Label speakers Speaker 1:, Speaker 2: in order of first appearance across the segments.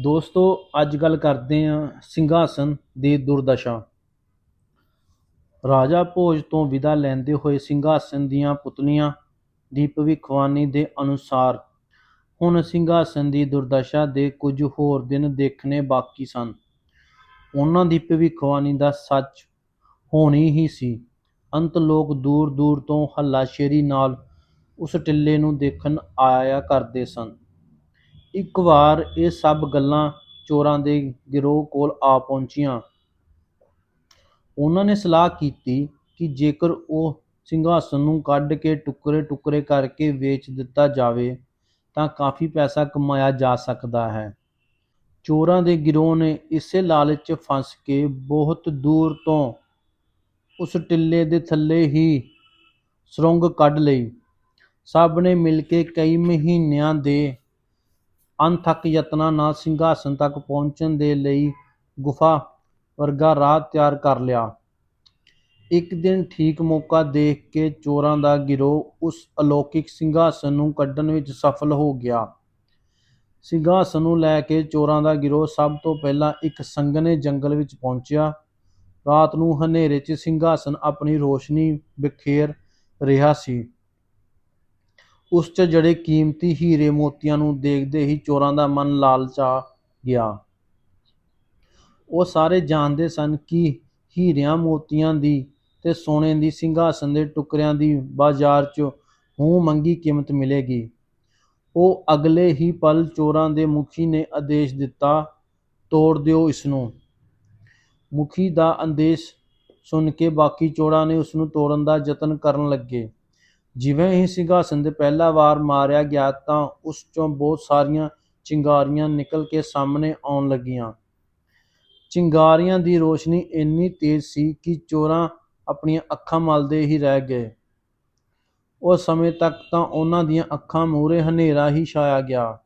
Speaker 1: ਦੋਸਤੋ, ਅੱਜ ਗੱਲ ਕਰਦੇ ਹਾਂ ਸਿੰਘਾਸਨ ਦੀ ਦੁਰਦਸ਼ਾ। ਰਾਜਾ ਭੋਜ ਤੋਂ ਵਿਦਾ ਲੈਂਦੇ ਹੋਏ ਸਿੰਘਾਸਨ ਦੀਆਂ ਪੁਤਲੀਆਂ ਦੀ ਭਵਿੱਖਬਾਣੀ ਦੇ ਅਨੁਸਾਰ ਹੁਣ ਸਿੰਘਾਸਨ ਦੀ ਦੁਰਦਸ਼ਾ ਦੇ ਕੁਝ ਹੋਰ ਦਿਨ ਦੇਖਣੇ ਬਾਕੀ ਸਨ। ਉਹਨਾਂ ਦੀ ਭਵਿੱਖਬਾਣੀ ਦਾ ਸੱਚ ਹੋਣੀ ਹੀ ਸੀ। ਅੰਤ ਲੋਕ ਦੂਰ ਦੂਰ ਤੋਂ ਹੱਲਾਸ਼ੇਰੀ ਨਾਲ ਉਸ ਟਿੱਲੇ ਨੂੰ ਦੇਖਣ ਆਇਆ ਕਰਦੇ ਸਨ। ਇੱਕ ਵਾਰ ਇਹ ਸਭ ਗੱਲਾਂ ਚੋਰਾਂ ਦੇ ਗਿਰੋਹ ਕੋਲ ਆ ਪਹੁੰਚੀਆਂ। ਉਹਨਾਂ ਨੇ ਸਲਾਹ ਕੀਤੀ ਕਿ ਜੇਕਰ ਉਹ ਸਿੰਘਾਸਨ ਨੂੰ ਕੱਢ ਕੇ ਟੁਕੜੇ ਟੁਕੜੇ ਕਰਕੇ ਵੇਚ ਦਿੱਤਾ ਜਾਵੇ, ਤਾਂ ਕਾਫੀ ਪੈਸਾ ਕਮਾਇਆ ਜਾ ਸਕਦਾ ਹੈ। ਚੋਰਾਂ ਦੇ ਗਿਰੋਹ ਨੇ ਇਸੇ ਲਾਲਚ 'ਚ ਫਸ ਕੇ ਬਹੁਤ ਦੂਰ ਤੋਂ ਉਸ ਟਿੱਲੇ ਦੇ ਥੱਲੇ ਹੀ ਸੁਰੰਗ ਕੱਢ ਲਈ। ਸਭ ਨੇ ਮਿਲ ਕੇ ਕਈ ਮਹੀਨਿਆਂ ਦੇ ਅਣਥੱਕ ਯਤਨਾਂ ਨਾਲ ਸਿੰਘਾਸਨ ਤੱਕ ਪਹੁੰਚਣ ਦੇ ਲਈ ਗੁਫਾ ਵਰਗਾ ਰਾਹ ਤਿਆਰ ਕਰ ਲਿਆ। ਇੱਕ ਦਿਨ ਠੀਕ ਮੌਕਾ ਦੇਖ ਕੇ ਚੋਰਾਂ ਦਾ ਗਿਰੋਹ ਉਸ ਅਲੌਕਿਕ ਸਿੰਘਾਸਨ ਨੂੰ ਕੱਢਣ ਵਿੱਚ ਸਫਲ ਹੋ ਗਿਆ। ਸਿੰਘਾਸਨ ਨੂੰ ਲੈ ਕੇ ਚੋਰਾਂ ਦਾ ਗਿਰੋਹ ਸਭ ਤੋਂ ਪਹਿਲਾਂ ਇੱਕ ਸੰਘਣੇ ਜੰਗਲ ਵਿੱਚ ਪਹੁੰਚਿਆ। ਰਾਤ ਨੂੰ ਹਨੇਰੇ 'ਚ ਸਿੰਘਾਸਨ ਆਪਣੀ ਰੋਸ਼ਨੀ ਬਿਖੇਰ ਰਿਹਾ ਸੀ। ਉਸ 'ਚ ਜੜੇ ਕੀਮਤੀ ਹੀਰੇ ਮੋਤੀਆਂ ਨੂੰ ਦੇਖਦੇ ਹੀ ਚੋਰਾਂ ਦਾ ਮਨ ਲਾਲਚਾ ਗਿਆ। ਉਹ ਸਾਰੇ ਜਾਣਦੇ ਸਨ ਕਿ ਹੀਰਿਆਂ ਮੋਤੀਆਂ ਦੀ ਤੇ ਸੋਨੇ ਦੀ ਸਿੰਘਾਸਨ ਦੇ ਟੁਕੜਿਆਂ ਦੀ ਬਾਜ਼ਾਰ 'ਚ ਹੂੰ ਮੰਗੀ ਕੀਮਤ ਮਿਲੇਗੀ। ਉਹ ਅਗਲੇ ਹੀ ਪਲ ਚੋਰਾਂ ਦੇ ਮੁਖੀ ਨੇ ਆਦੇਸ਼ ਦਿੱਤਾ, ਤੋੜ ਦਿਓ ਇਸ ਨੂੰ ਮੁਖੀ ਦਾ ਆਦੇਸ਼ ਸੁਣ ਕੇ ਬਾਕੀ ਚੋਰਾਂ ਨੇ ਉਸ ਨੂੰ ਤੋੜਨ ਦਾ ਯਤਨ ਕਰਨ ਲੱਗੇ। ਜਿਵੇਂ ਹੀ ਸਿੰਘਾਸਨ ਦੇ ਪਹਿਲਾ ਵਾਰ ਮਾਰਿਆ ਗਿਆ ਤਾਂ ਉਸ ਚੋਂ ਬਹੁਤ ਸਾਰੀਆਂ ਚਿੰਗਾਰੀਆਂ ਨਿਕਲ ਕੇ ਸਾਹਮਣੇ ਆਉਣ ਲੱਗੀਆਂ। ਚਿੰਗਾਰੀਆਂ ਦੀ ਰੋਸ਼ਨੀ ਇੰਨੀ ਤੇਜ਼ ਸੀ ਕਿ ਚੋਰਾਂ ਆਪਣੀਆਂ ਅੱਖਾਂ ਮਲਦੇ ਹੀ ਰਹਿ ਗਏ। ਉਸ ਸਮੇਂ ਤੱਕ ਤਾਂ ਉਹਨਾਂ ਦੀਆਂ ਅੱਖਾਂ ਮੂਹਰੇ ਹਨੇਰਾ ਹੀ ਛਾਇਆ ਗਿਆ।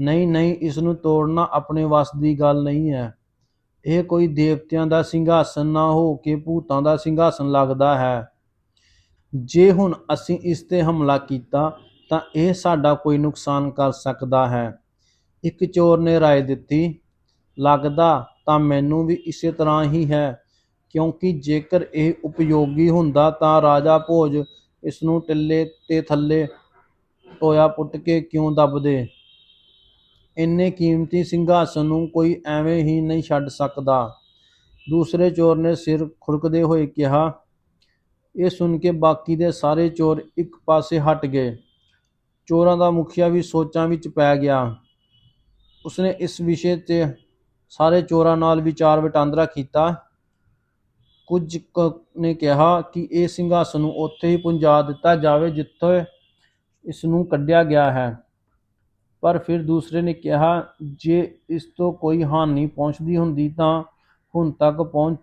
Speaker 1: ਨਹੀਂ ਨਹੀਂ, ਇਸ ਨੂੰ ਤੋੜਨਾ ਆਪਣੇ ਵੱਸ ਦੀ ਗੱਲ ਨਹੀਂ ਹੈ। ਇਹ ਕੋਈ ਦੇਵਤਿਆਂ ਦਾ ਸਿੰਘਾਸਨ ਨਾ ਹੋ ਕੇ ਭੂਤਾਂ ਦਾ ਸਿੰਘਾਸਨ ਲੱਗਦਾ ਹੈ। ਜੇ ਹੁਣ ਅਸੀਂ ਇਸ ਤੇ ਹਮਲਾ ਕੀਤਾ, ਤਾਂ ਇਹ ਸਾਡਾ ਕੋਈ ਨੁਕਸਾਨ ਕਰ ਸਕਦਾ ਹੈ। ਇੱਕ ਚੋਰ ਨੇ ਰਾਏ ਦਿੱਤੀ, ਲੱਗਦਾ ਤਾਂ ਮੈਨੂੰ ਵੀ ਇਸੇ ਤਰ੍ਹਾਂ ਹੀ ਹੈ, ਕਿਉਂਕਿ ਜੇਕਰ ਇਹ ਉਪਯੋਗੀ ਹੁੰਦਾ ਤਾਂ ਰਾਜਾ ਭੋਜ ਇਸ ਨੂੰ ਟਿੱਲੇ ਤੇ ਥੱਲੇ ਟੋਇਆ ਪੁੱਟ ਕੇ ਕਿਉਂ ਦੱਬਦੇ ਇੰਨੇ ਕੀਮਤੀ ਸਿੰਘਾਸਨ ਨੂੰ ਕੋਈ ਐਵੇਂ ਹੀ ਨਹੀਂ ਛੱਡ ਸਕਦਾ। ਦੂਸਰੇ ਚੋਰ ਨੇ ਸਿਰ ਖੁਰਕਦੇ ਹੋਏ ਕਿਹਾ ਇਹ ਸੁਣ ਕੇ ਬਾਕੀ ਦੇ ਸਾਰੇ ਚੋਰ ਇੱਕ ਪਾਸੇ ਹਟ ਗਏ। ਚੋਰਾਂ ਦਾ ਮੁਖੀਆ ਵੀ ਸੋਚਾਂ ਵਿੱਚ ਪੈ ਗਿਆ। ਉਸਨੇ ਇਸ ਵਿਸ਼ੇ ਤੇ ਸਾਰੇ ਚੋਰਾਂ ਨਾਲ ਵਿਚਾਰ ਵਟਾਂਦਰਾ ਕੀਤਾ। ਕੁਝ ਕੁ ਨੇ ਕਿਹਾ ਕਿ ਇਹ ਸਿੰਘਾਸਨ ਨੂੰ ਉੱਥੇ ਹੀ ਪਹੁੰਚਾ ਦਿੱਤਾ ਜਾਵੇ ਜਿੱਥੇ ਇਸ ਨੂੰ ਕੱਢਿਆ ਗਿਆ ਹੈ। ਪਰ ਫਿਰ ਦੂਸਰੇ ਨੇ ਕਿਹਾ, ਜੇ ਇਸ ਤੋਂ ਕੋਈ ਹਾਨੀ ਪਹੁੰਚਦੀ ਹੁੰਦੀ ਤਾਂ ਹੁਣ ਤੱਕ ਪਹੁੰਚ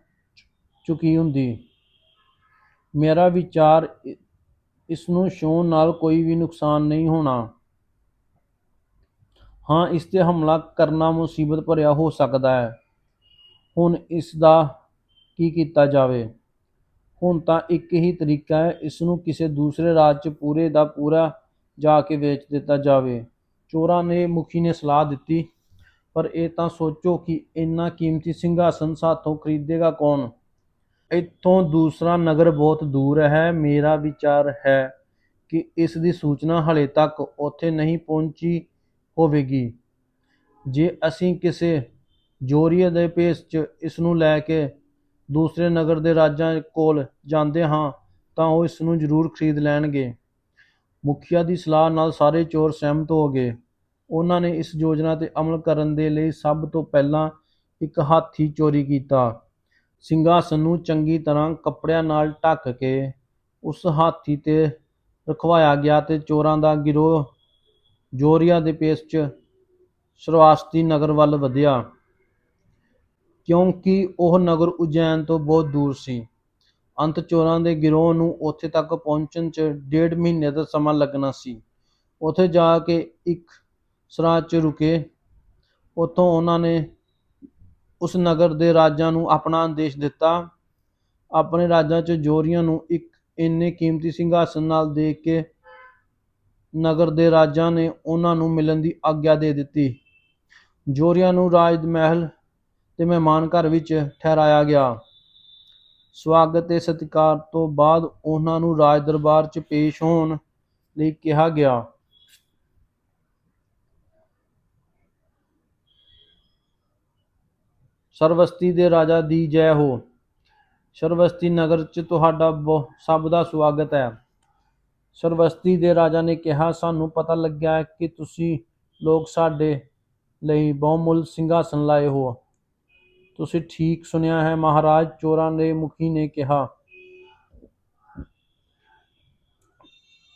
Speaker 1: ਚੁੱਕੀ ਹੁੰਦੀ। ਮੇਰਾ ਵਿਚਾਰ ਇ- ਇਸ ਨੂੰ ਛੂਹਣ ਨਾਲ ਕੋਈ ਵੀ ਨੁਕਸਾਨ ਨਹੀਂ ਹੋਣਾ। ਹਾਂ, ਇਸ ਤੇ ਹਮਲਾ ਕਰਨਾ ਮੁਸੀਬਤ ਭਰਿਆ ਹੋ ਸਕਦਾ ਹੈ। ਹੁਣ ਇਸ ਦਾ ਕੀ ਕੀਤਾ ਜਾਵੇ? ਹੁਣ ਤਾਂ ਇੱਕ ਹੀ ਤਰੀਕਾ ਹੈ ਇਸ ਨੂੰ ਕਿਸੇ ਦੂਸਰੇ ਰਾਜ 'ਚ ਪੂਰੇ ਦਾ ਪੂਰਾ ਜਾ ਕੇ ਵੇਚ ਦਿੱਤਾ ਜਾਵੇ। ਚੋਰਾਂ ਨੇ ਮੁਖੀ ਨੇ ਸਲਾਹ ਦਿੱਤੀ, ਪਰ ਇਹ ਤਾਂ ਸੋਚੋ ਕਿ ਇੰਨਾ ਕੀਮਤੀ ਸਿੰਘਾਸਨ ਸਾਥੋਂ ਖਰੀਦੇਗਾ ਕੌਣ? ਇੱਥੋਂ ਦੂਸਰਾ ਨਗਰ ਬਹੁਤ ਦੂਰ ਹੈ। ਮੇਰਾ ਵਿਚਾਰ ਹੈ ਕਿ ਇਸ ਦੀ ਸੂਚਨਾ ਹਾਲੇ ਤੱਕ ਉੱਥੇ ਨਹੀਂ ਪਹੁੰਚੀ ਹੋਵੇਗੀ। ਜੇ ਅਸੀਂ ਕਿਸੇ ਜੋਰੀਏ ਦੇ ਭੇਸ 'ਚ ਇਸ ਨੂੰ ਲੈ ਕੇ ਦੂਸਰੇ ਨਗਰ ਦੇ ਰਾਜਾਂ ਕੋਲ ਜਾਂਦੇ ਹਾਂ, ਤਾਂ ਉਹ ਇਸ ਨੂੰ ਜ਼ਰੂਰ ਖਰੀਦ ਲੈਣਗੇ। ਮੁਖੀਆ ਦੀ ਸਲਾਹ ਨਾਲ ਸਾਰੇ ਚੋਰ ਸਹਿਮਤ ਹੋ ਗਏ। ਉਹਨਾਂ ਨੇ ਇਸ ਯੋਜਨਾ ਤੇ ਅਮਲ ਕਰਨ ਦੇ ਲਈ ਸਭ ਤੋਂ ਪਹਿਲਾਂ ਇੱਕ ਹਾਥੀ ਚੋਰੀ ਕੀਤਾ। ਸਿੰਘਾਸਨ ਨੂੰ ਚੰਗੀ ਤਰ੍ਹਾਂ ਕੱਪੜਿਆਂ ਨਾਲ ਢੱਕ ਕੇ ਉਸ ਹਾਥੀ ਤੇ ਰਖਵਾਇਆ ਗਿਆ ਤੇ ਚੋਰਾਂ ਦਾ ਗਿਰੋਹ ਜੋਰੀਆ ਦੇ ਪੇਸ 'ਚ ਸਰਵਾਸਤੀ ਨਗਰ ਵੱਲ ਵਧਿਆ। ਕਿਉਂਕਿ ਉਹ ਨਗਰ ਉਜੈਨ ਤੋਂ ਬਹੁਤ ਦੂਰ ਸੀ। ਅੰਤ ਚੋਰਾਂ ਦੇ ਗਿਰੋਹ ਨੂੰ ਉੱਥੇ ਤੱਕ ਪਹੁੰਚਣ 'ਚ ਡੇਢ ਮਹੀਨੇ ਦਾ ਸਮਾਂ ਲੱਗਣਾ ਸੀ। ਉੱਥੇ ਜਾ ਕੇ ਇੱਕ ਸਰਾਂ 'ਚ ਰੁਕੇ। ਉੱਥੋਂ ਉਹਨਾਂ ਨੇ ਉਸ ਨਗਰ ਦੇ ਰਾਜਾਂ ਨੂੰ ਆਪਣਾ ਆਦੇਸ਼ ਦਿੱਤਾ। ਆਪਣੇ ਰਾਜਾਂ 'ਚ ਜੋਰੀਆਂ ਨੂੰ ਇੱਕ ਇੰਨੇ ਕੀਮਤੀ ਸਿੰਘਾਸਨ ਨਾਲ ਦੇਖ ਕੇ ਨਗਰ ਦੇ ਰਾਜਾਂ ਨੇ ਉਹਨਾਂ ਨੂੰ ਮਿਲਣ ਦੀ ਆਗਿਆ ਦੇ ਦਿੱਤੀ। ਜੋਰੀਆਂ ਨੂੰ ਰਾਜ ਮਹਿਲ ਤੇ ਮਹਿਮਾਨ ਘਰ ਵਿੱਚ ਠਹਿਰਾਇਆ ਗਿਆ। ਸਵਾਗਤ ਤੇ ਸਤਿਕਾਰ ਤੋਂ ਬਾਅਦ ਉਹਨਾਂ ਨੂੰ ਰਾਜ ਦਰਬਾਰ 'ਚ ਪੇਸ਼ ਹੋਣ ਲਈ ਕਿਹਾ ਗਿਆ। ਸਰਵਸਤੀ ਦੇ ਰਾਜਾ ਦੀ ਜੈ ਹੋ। ਸਰਵਸਤੀ ਨਗਰ 'ਚ ਤੁਹਾਡਾ ਬਹੁ- ਸਭ ਦਾ ਸਵਾਗਤ ਹੈ। ਸਰਵਸਤੀ ਦੇ ਰਾਜਾ ਨੇ ਕਿਹਾ, ਸਾਨੂੰ ਪਤਾ ਲੱਗਿਆ ਹੈ ਕਿ ਤੁਸੀਂ ਲੋਕ ਸਾਡੇ ਲਈ ਬਹੁਮੁੱਲ ਸਿੰਘਾਸਨ ਲਾਏ ਹੋ। ਤੁਸੀਂ ਠੀਕ ਸੁਣਿਆ ਹੈ? ਮਹਾਰਾਜ ਚੋਰਾਂ ਦੇ ਮੁਖੀ ਨੇ ਕਿਹਾ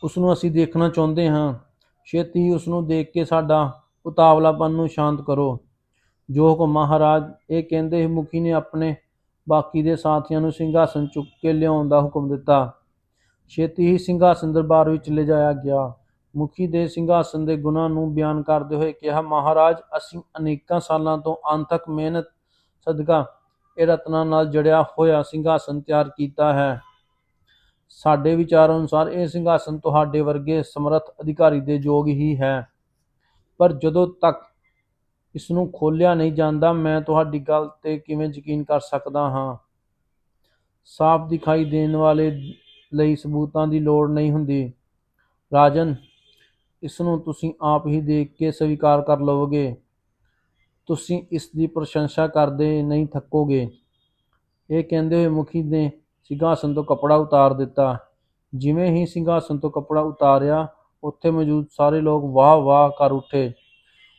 Speaker 1: ਉਸ ਨੂੰ ਅਸੀਂ ਦੇਖਣਾ ਚਾਹੁੰਦੇ ਹਾਂ। ਛੇਤੀ ਉਸ ਨੂੰ ਦੇਖ ਕੇ ਸਾਡਾ ਉਤਾਵਲਾਪਨ ਨੂੰ ਸ਼ਾਂਤ ਕਰੋ। ਜੋ ਹੁਕਮ ਮਹਾਰਾਜ ਇਹ ਕਹਿੰਦੇ ਹੀ ਮੁਖੀ ਨੇ ਆਪਣੇ ਬਾਕੀ ਦੇ ਸਾਥੀਆਂ ਨੂੰ ਸਿੰਘਾਸਨ ਚੁੱਕ ਕੇ ਲਿਆਉਣ ਦਾ ਹੁਕਮ ਦਿੱਤਾ। ਛੇਤੀ ਹੀ ਸਿੰਘਾਸਨ ਦਰਬਾਰ ਵਿੱਚ ਲਿਜਾਇਆ ਗਿਆ। ਮੁਖੀ ਦੇ ਸਿੰਘਾਸਨ ਦੇ ਗੁਣਾਂ ਨੂੰ ਬਿਆਨ ਕਰਦੇ ਹੋਏ ਕਿਹਾ, ਮਹਾਰਾਜ, ਅਸੀਂ ਅਨੇਕਾਂ ਸਾਲਾਂ ਤੋਂ ਅੰਤਕ ਮਿਹਨਤ, ਸਦਕਾ ਇਹ ਰਤਨਾਂ ਨਾਲ ਜੜਿਆ ਹੋਇਆ ਸਿੰਘਾਸਨ ਤਿਆਰ ਕੀਤਾ ਹੈ। ਸਾਡੇ ਵਿਚਾਰ ਅਨੁਸਾਰ ਇਹ ਸਿੰਘਾਸਨ ਤੁਹਾਡੇ ਵਰਗੇ ਸਮਰੱਥ ਅਧਿਕਾਰੀ ਦੇ ਯੋਗ ਹੀ ਹੈ। ਪਰ ਜਦੋਂ ਤੱਕ ਇਸ ਨੂੰ ਖੋਲਿਆ ਨਹੀਂ ਜਾਂਦਾ, ਮੈਂ ਤੁਹਾਡੀ ਗੱਲ ਤੇ ਕਿਵੇਂ ਯਕੀਨ ਕਰ ਸਕਦਾ ਹਾਂ? ਸਾਫ਼ ਦਿਖਾਈ ਦੇਣ ਵਾਲੇ ਲਈ ਸਬੂਤਾਂ ਦੀ ਲੋੜ ਨਹੀਂ ਹੁੰਦੀ। ਰਾਜਨ ਇਸ ਨੂੰ ਤੁਸੀਂ ਆਪ ਹੀ ਦੇਖ ਕੇ ਸਵੀਕਾਰ ਕਰ ਲਵੋਗੇ। ਤੁਸੀਂ ਇਸ ਦੀ ਪ੍ਰਸ਼ੰਸਾ ਕਰਦੇ ਨਹੀਂ ਥੱਕੋਗੇ। ਇਹ ਕਹਿੰਦੇ ਹੋਏ ਮੁਖੀ ਨੇ ਸਿੰਘਾਸਨ ਤੋਂ ਕੱਪੜਾ ਉਤਾਰ ਦਿੱਤਾ। ਜਿਵੇਂ ਹੀ ਸਿੰਘਾਸਨ ਤੋਂ ਕੱਪੜਾ ਉਤਾਰਿਆ, ਉੱਥੇ ਮੌਜੂਦ ਸਾਰੇ ਲੋਕ ਵਾਹ ਵਾਹ ਕਰ ਉੱਠੇ।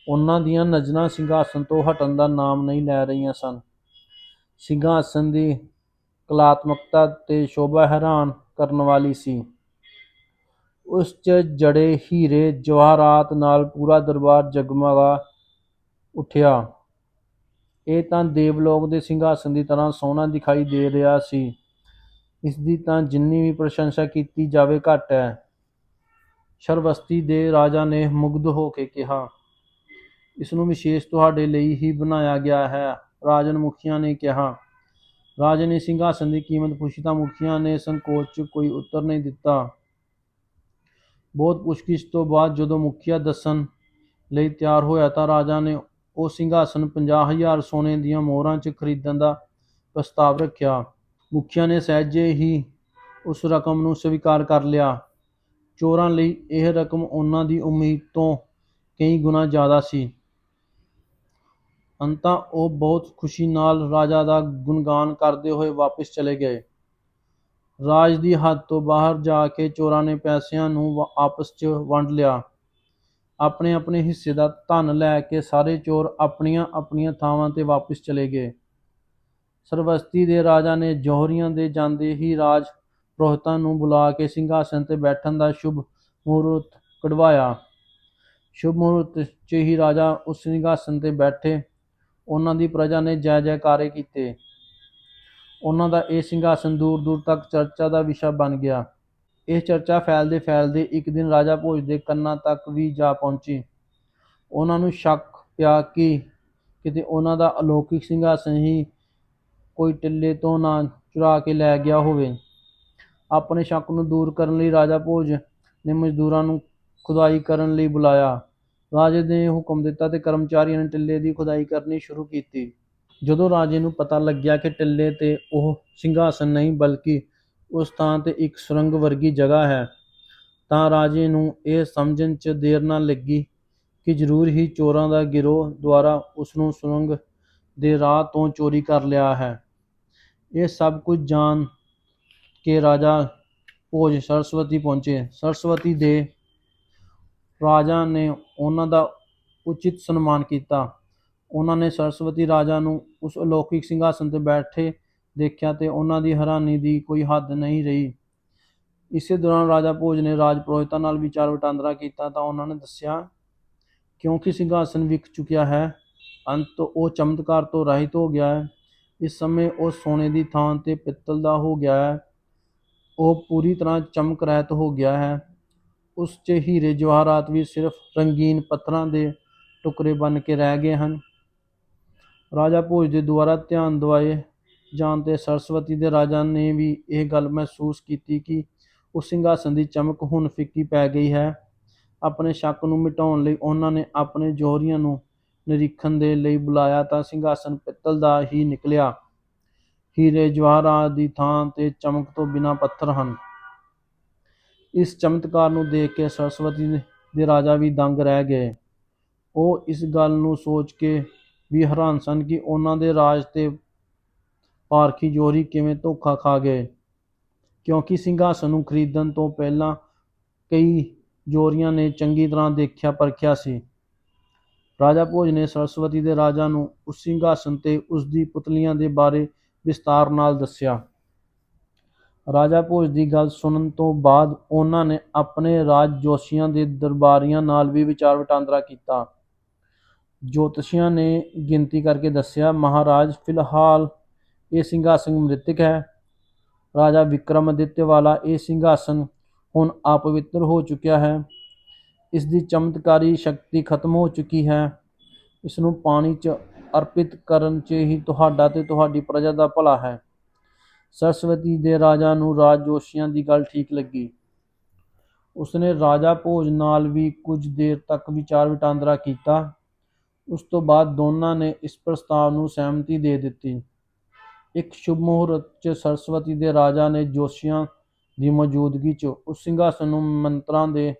Speaker 1: ਉਹਨਾਂ ਦੀਆਂ ਨਜ਼ਰਾਂ ਸਿੰਘਾਸਨ ਤੋਂ ਹਟਣ ਦਾ ਨਾਮ ਨਹੀਂ ਲੈ ਰਹੀਆਂ ਸਨ। ਸਿੰਘਾਸਨ ਦੀ ਕਲਾਤਮਕਤਾ ਤੇ ਸ਼ੋਭਾ ਹੈਰਾਨ ਕਰਨ ਵਾਲੀ ਸੀ। ਉਸ 'ਚ ਜੜੇ ਹੀਰੇ ਜਵਾਹਰਾਤ ਨਾਲ ਪੂਰਾ ਦਰਬਾਰ ਜਗਮਗਾ ਉੱਠਿਆ। ਇਹ ਤਾਂ ਦੇਵਲੋਕ ਦੇ ਸਿੰਘਾਸਨ ਦੀ ਤਰ੍ਹਾਂ ਸੋਹਣਾ ਦਿਖਾਈ ਦੇ ਰਿਹਾ ਸੀ। ਇਸ ਦੀ ਤਾਂ ਜਿੰਨੀ ਵੀ ਪ੍ਰਸ਼ੰਸਾ ਕੀਤੀ ਜਾਵੇ ਘੱਟ ਹੈ। ਸ਼ਰਵਸਤੀ ਦੇ ਰਾਜਾ ਨੇ ਮੁਗਧ ਹੋ ਕੇ ਕਿਹਾ ਇਸ ਨੂੰ ਵਿਸ਼ੇਸ਼ ਤੁਹਾਡੇ ਲਈ ਹੀ ਬਣਾਇਆ ਗਿਆ ਹੈ। ਰਾਜਨ ਮੁਖੀਆਂ ਨੇ ਕਿਹਾ ਰਾਜੇ ਨੇ ਸਿੰਘਾਸਨ ਦੀ ਕੀਮਤ ਪੁੱਛੀ ਤਾਂ ਮੁਖੀਆਂ ਨੇ ਸੰਕੋਚ 'ਚ ਕੋਈ ਉੱਤਰ ਨਹੀਂ ਦਿੱਤਾ। ਬਹੁਤ ਪੁੱਛਗਿੱਛ ਤੋਂ ਬਾਅਦ ਜਦੋਂ ਮੁਖੀਆ ਦੱਸਣ ਲਈ ਤਿਆਰ ਹੋਇਆ ਤਾਂ ਰਾਜਾ ਨੇ ਉਹ ਸਿੰਘਾਸਨ 50000 ਸੋਨੇ ਦੀਆਂ ਮੋਹਰਾਂ 'ਚ ਖਰੀਦਣ ਦਾ ਪ੍ਰਸਤਾਵ ਰੱਖਿਆ। ਮੁਖੀਆ ਨੇ ਸਹਿਜੇ ਹੀ ਉਸ ਰਕਮ ਨੂੰ ਸਵੀਕਾਰ ਕਰ ਲਿਆ। ਚੋਰਾਂ ਲਈ ਇਹ ਰਕਮ ਉਹਨਾਂ ਦੀ ਉਮੀਦ ਤੋਂ ਕਈ ਗੁਣਾ ਜ਼ਿਆਦਾ ਸੀ। ਅੰਤਾਂ ਉਹ ਬਹੁਤ ਖੁਸ਼ੀ ਨਾਲ ਰਾਜਾ ਦਾ ਗੁਣਗਾਨ ਕਰਦੇ ਹੋਏ ਵਾਪਸ ਚਲੇ ਗਏ। ਰਾਜ ਦੀ ਹੱਦ ਤੋਂ ਬਾਹਰ ਜਾ ਕੇ ਚੋਰਾਂ ਨੇ ਪੈਸਿਆਂ ਨੂੰ ਵਾ- ਆਪਸ 'ਚ ਵੰਡ ਲਿਆ। ਆਪਣੇ ਆਪਣੇ ਹਿੱਸੇ ਦਾ ਧਨ ਲੈ ਕੇ ਸਾਰੇ ਚੋਰ ਆਪਣੀਆਂ ਆਪਣੀਆਂ ਥਾਵਾਂ ਤੇ ਵਾਪਸ ਚਲੇ ਗਏ। ਸਰਵਸਤੀ ਦੇ ਰਾਜਾ ਨੇ ਜੋਹਰੀਆਂ ਦੇ ਜਾਂਦੇ ਹੀ ਰਾਜ ਪ੍ਰੋਹਿਤਾਂ ਨੂੰ ਬੁਲਾ ਕੇ ਸਿੰਘਾਸਨ ਤੇ ਬੈਠਣ ਦਾ ਸ਼ੁਭ ਮਹੂਰਤ ਕਢਵਾਇਆ। ਸ਼ੁਭ ਮਹੂਰਤ 'ਚ ਹੀ ਰਾਜਾ ਉਸ ਸਿੰਘਾਸਨ ਤੇ ਬੈਠੇ ਉਹਨਾਂ ਦੀ ਪ੍ਰਜਾ ਨੇ ਜੈ ਜੈਕਾਰੇ ਕੀਤੇ। ਉਹਨਾਂ ਦਾ ਇਹ ਸਿੰਘਾਸਨ ਦੂਰ ਦੂਰ ਤੱਕ ਚਰਚਾ ਦਾ ਵਿਸ਼ਾ ਬਣ ਗਿਆ। ਇਹ ਚਰਚਾ ਫੈਲਦੇ ਫੈਲਦੇ ਇੱਕ ਦਿਨ ਰਾਜਾ ਭੋਜ ਦੇ ਕੰਨਾਂ ਤੱਕ ਵੀ ਜਾ ਪਹੁੰਚੀ। ਉਹਨਾਂ ਨੂੰ ਸ਼ੱਕ ਪਿਆ ਕਿ ਕਿਤੇ ਉਹਨਾਂ ਦਾ ਅਲੌਕਿਕ ਸਿੰਘਾਸਨ ਹੀ ਕੋਈ ਟਿੱਲੇ ਤੋਂ ਨਾ ਚੁਰਾ ਕੇ ਲੈ ਗਿਆ ਹੋਵੇ। ਆਪਣੇ ਸ਼ੱਕ ਨੂੰ ਦੂਰ ਕਰਨ ਲਈ ਰਾਜਾ ਭੋਜ ਨੇ ਮਜ਼ਦੂਰਾਂ ਨੂੰ ਖੁਦਾਈ ਕਰਨ ਲਈ ਬੁਲਾਇਆ। ਰਾਜੇ ਨੇ ਹੁਕਮ ਦਿੱਤਾ ਤੇ ਕਰਮਚਾਰੀਆਂ ਨੇ ਟਿੱਲੇ ਦੀ ਖੁਦਾਈ ਕਰਨੀ ਸ਼ੁਰੂ ਕੀਤੀ। ਜਦੋਂ ਰਾਜੇ ਨੂੰ ਪਤਾ ਲੱਗਿਆ ਕਿ ਟਿੱਲੇ ਤੇ ਉਹ ਸਿੰਘਾਸਨ ਨਹੀਂ, ਬਲਕਿ ਉਸ ਥਾਂ ਤੇ ਇੱਕ ਸੁਰੰਗ ਵਰਗੀ ਜਗ੍ਹਾ ਹੈ, ਤਾਂ ਰਾਜੇ ਨੂੰ ਇਹ ਸਮਝਣ 'ਚ ਦੇਰ ਨਾ ਲੱਗੀ ਕਿ ਜ਼ਰੂਰ ਹੀ ਚੋਰਾਂ ਦਾ ਗਿਰੋਹ ਦੁਆਰਾ ਉਸ ਨੂੰ ਸੁਰੰਗ ਦੇ ਰਾਹ ਤੋਂ ਚੋਰੀ ਕਰ ਲਿਆ ਹੈ। ਇਹ ਸਭ ਕੁਝ ਜਾਣ ਕੇ ਰਾਜਾ ਭੋਜ ਸਰਸਵਤੀ ਪਹੁੰਚੇ। ਸਰਸਵਤੀ ਦੇ ਰਾਜਾ ਨੇ ਉਹਨਾਂ ਦਾ ਉਚਿਤ ਸਨਮਾਨ ਕੀਤਾ। ਉਹਨਾਂ ਨੇ ਸਰਸਵਤੀ ਰਾਜਾ ਨੂੰ ਉਸ ਅਲੌਕਿਕ ਸਿੰਘਾਸਨ ਤੇ ਬੈਠੇ ਦੇਖਿਆ ਤੇ ਉਹਨਾਂ ਦੀ ਹੈਰਾਨੀ ਦੀ ਕੋਈ ਹੱਦ ਨਹੀਂ ਰਹੀ। ਇਸੇ ਦੌਰਾਨ ਰਾਜਾ ਭੋਜ ਨੇ ਰਾਜ ਪੁਰੋਹਿਤਾਂ ਨਾਲ ਵਿਚਾਰ ਵਟਾਂਦਰਾ ਕੀਤਾ ਤਾਂ ਉਹਨਾਂ ਨੇ ਦੱਸਿਆ, ਕਿਉਂਕਿ ਸਿੰਘਾਸਨ ਵਿਕ ਚੁੱਕਿਆ ਹੈ, ਅੰਤ ਉਹ ਚਮਤਕਾਰ ਤੋਂ ਰਹਿਤ ਹੋ ਗਿਆ ਹੈ। ਇਸ ਸਮੇਂ ਉਹ ਸੋਨੇ ਦੀ ਥਾਂ ਤੇ ਪਿੱਤਲ ਦਾ ਹੋ ਗਿਆ ਹੈ। ਉਹ ਪੂਰੀ ਤਰ੍ਹਾਂ ਚਮਕ ਰਹਿਤ ਹੋ ਗਿਆ ਹੈ। ਉਸ 'ਚ ਹੀਰੇ ਜਵਾਹਰਾਤ ਵੀ ਸਿਰਫ ਰੰਗੀਨ ਪੱਥਰਾਂ ਦੇ ਟੁਕੜੇ ਬਣ ਕੇ ਰਹਿ ਗਏ ਹਨ। ਰਾਜਾ ਭੋਜ ਦੇ ਦੁਆਰਾ ਧਿਆਨ ਦਿਵਾਏ ਜਾਣ ਤੇ ਸਰਸਵਤੀ ਦੇ ਰਾਜਾ ਨੇ ਵੀ ਇਹ ਗੱਲ ਮਹਿਸੂਸ ਕੀਤੀ ਕਿ ਉਸ ਸਿੰਘਾਸਨ ਦੀ ਚਮਕ ਹੁਣ ਫਿੱਕੀ ਪੈ ਗਈ ਹੈ। ਆਪਣੇ ਸ਼ੱਕ ਨੂੰ ਮਿਟਾਉਣ ਲਈ ਉਹਨਾਂ ਨੇ ਆਪਣੇ ਜੋਹਰੀਆਂ ਨੂੰ ਨਿਰੀਖਣ ਦੇ ਲਈ ਬੁਲਾਇਆ ਤਾਂ ਸਿੰਘਾਸਨ ਪਿੱਤਲ ਦਾ ਹੀ ਨਿਕਲਿਆ। ਹੀਰੇ ਜਵਾਹਰਾਤ ਦੀ ਥਾਂ ਤੇ ਚਮਕ ਤੋਂ ਬਿਨਾਂ ਪੱਥਰ ਹਨ। ਇਸ ਚਮਤਕਾਰ ਨੂੰ ਦੇਖ ਕੇ ਸਰਸਵਤੀ ਦੇ ਰਾਜਾ ਵੀ ਦੰਗ ਰਹਿ ਗਏ। ਉਹ ਇਸ ਗੱਲ ਨੂੰ ਸੋਚ ਕੇ ਵੀ ਹੈਰਾਨ ਸਨ ਕਿ ਉਹਨਾਂ ਦੇ ਰਾਜ ਤੇ ਪਾਰਖੀ ਜੋਹਰੀ ਕਿਵੇਂ ਧੋਖਾ ਖਾ ਗਏ। ਕਿਉਂਕਿ ਸਿੰਘਾਸਨ ਨੂੰ ਖਰੀਦਣ ਤੋਂ ਪਹਿਲਾਂ ਕਈ ਜੋਰੀਆਂ ਨੇ ਚੰਗੀ ਤਰ੍ਹਾਂ ਦੇਖਿਆ ਪਰਖਿਆ ਸੀ। ਰਾਜਾ ਭੋਜ ਨੇ ਸਰਸਵਤੀ ਦੇ ਰਾਜਾ ਨੂੰ ਉਸ ਸਿੰਘਾਸਨ ਤੇ ਉਸ ਦੀ ਪੁਤਲੀਆਂ ਦੇ ਬਾਰੇ ਵਿਸਤਾਰ ਨਾਲ ਦੱਸਿਆ। ਰਾਜਾ ਭੋਜ ਦੀ ਗੱਲ ਸੁਣਨ ਤੋਂ ਬਾਅਦ ਉਹਨਾਂ ਨੇ ਆਪਣੇ ਰਾਜ ਜੋਸ਼ੀਆਂ ਦੇ ਦਰਬਾਰੀਆਂ ਨਾਲ ਵੀ ਵਿਚਾਰ ਵਟਾਂਦਰਾ ਕੀਤਾ। ਜੋਤਸ਼ੀਆਂ ਨੇ ਗਿਣਤੀ ਕਰਕੇ ਦੱਸਿਆ, ਮਹਾਰਾਜ, ਫਿਲਹਾਲ ਇਹ ਸਿੰਘਾਸਨ ਮ੍ਰਿਤਕ ਹੈ। ਰਾਜਾ ਵਿਕਰਮਾਦਿੱਤਿਆ ਵਾਲਾ ਇਹ ਸਿੰਘਾਸਨ ਹੁਣ ਆਪਵਿੱਤਰ ਹੋ ਚੁੱਕਿਆ ਹੈ। ਇਸ ਦੀ ਚਮਤਕਾਰੀ ਸ਼ਕਤੀ ਖਤਮ ਹੋ ਚੁੱਕੀ ਹੈ। ਇਸ ਨੂੰ ਪਾਣੀ 'ਚ ਅਰਪਿਤ ਕਰਨ 'ਚ ਹੀ ਤੁਹਾਡਾ ਤੇ ਤੁਹਾਡੀ ਪ੍ਰਜਾ ਦਾ ਭਲਾ ਹੈ। ਸਰਸਵਤੀ ਦੇ ਰਾਜਾ ਨੂੰ ਰਾਜ ਜੋਸ਼ੀਆਂ ਦੀ ਗੱਲ ਠੀਕ ਲੱਗੀ। ਉਸਨੇ ਰਾਜਾ ਭੋਜ ਨਾਲ ਵੀ ਕੁਝ ਦੇਰ ਤੱਕ ਵਿਚਾਰ ਵਟਾਂਦਰਾ ਕੀਤਾ। ਉਸ ਤੋਂ ਬਾਅਦ ਦੋਨਾਂ ਨੇ ਇਸ ਪ੍ਰਸਤਾਵ ਨੂੰ ਸਹਿਮਤੀ ਦੇ ਦਿੱਤੀ। ਇੱਕ ਸ਼ੁਭ ਮਹੂਰਤ 'ਚ ਸਰਸਵਤੀ ਦੇ ਰਾਜਾ ਨੇ ਜੋਸ਼ੀਆਂ ਦੀ ਮੌਜੂਦਗੀ 'ਚ ਉਸ ਸਿੰਘਾਸਨ ਨੂੰ ਮੰਤਰਾਂ ਦੇ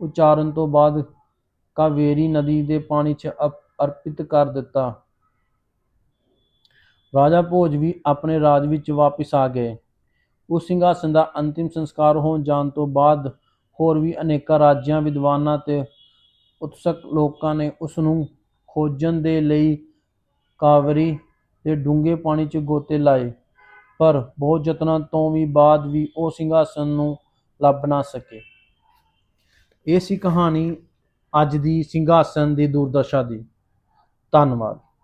Speaker 1: ਉਚਾਰਨ ਤੋਂ ਬਾਅਦ ਕਾਵੇਰੀ ਨਦੀ ਦੇ ਪਾਣੀ 'ਚ ਅਪ- ਅਰਪਿਤ ਕਰ ਦਿੱਤਾ। ਰਾਜਾ ਭੋਜ ਵੀ ਆਪਣੇ ਰਾਜ ਵਿੱਚ ਵਾਪਿਸ ਆ ਗਏ। ਉਸ ਸਿੰਘਾਸਨ ਦਾ ਅੰਤਿਮ ਸੰਸਕਾਰ ਹੋਣ ਜਾਣ ਤੋਂ ਬਾਅਦ ਹੋਰ ਵੀ ਅਨੇਕਾਂ ਰਾਜਿਆਂ, ਵਿਦਵਾਨਾਂ ਤੇ ਉਤਸਕ ਲੋਕਾਂ ਨੇ ਉਸ ਨੂੰ ਖੋਜਣ ਦੇ ਲਈ ਕਾਵਰੀ ਦੇ ਡੂੰਘੇ ਪਾਣੀ 'ਚ ਗੋਤੇ ਲਾਏ। ਪਰ ਬਹੁਤ ਯਤਨਾਂ ਤੋਂ ਵੀ ਬਾਅਦ ਵੀ ਉਹ ਸਿੰਘਾਸਨ ਨੂੰ ਲੱਭ ਨਾ ਸਕੇ। ਇਹ ਸੀ ਕਹਾਣੀ ਅੱਜ ਦੀ ਸਿੰਘਾਸਨ ਦੀ ਦੁਰਦਸ਼ਾ ਦੀ। ਧੰਨਵਾਦ।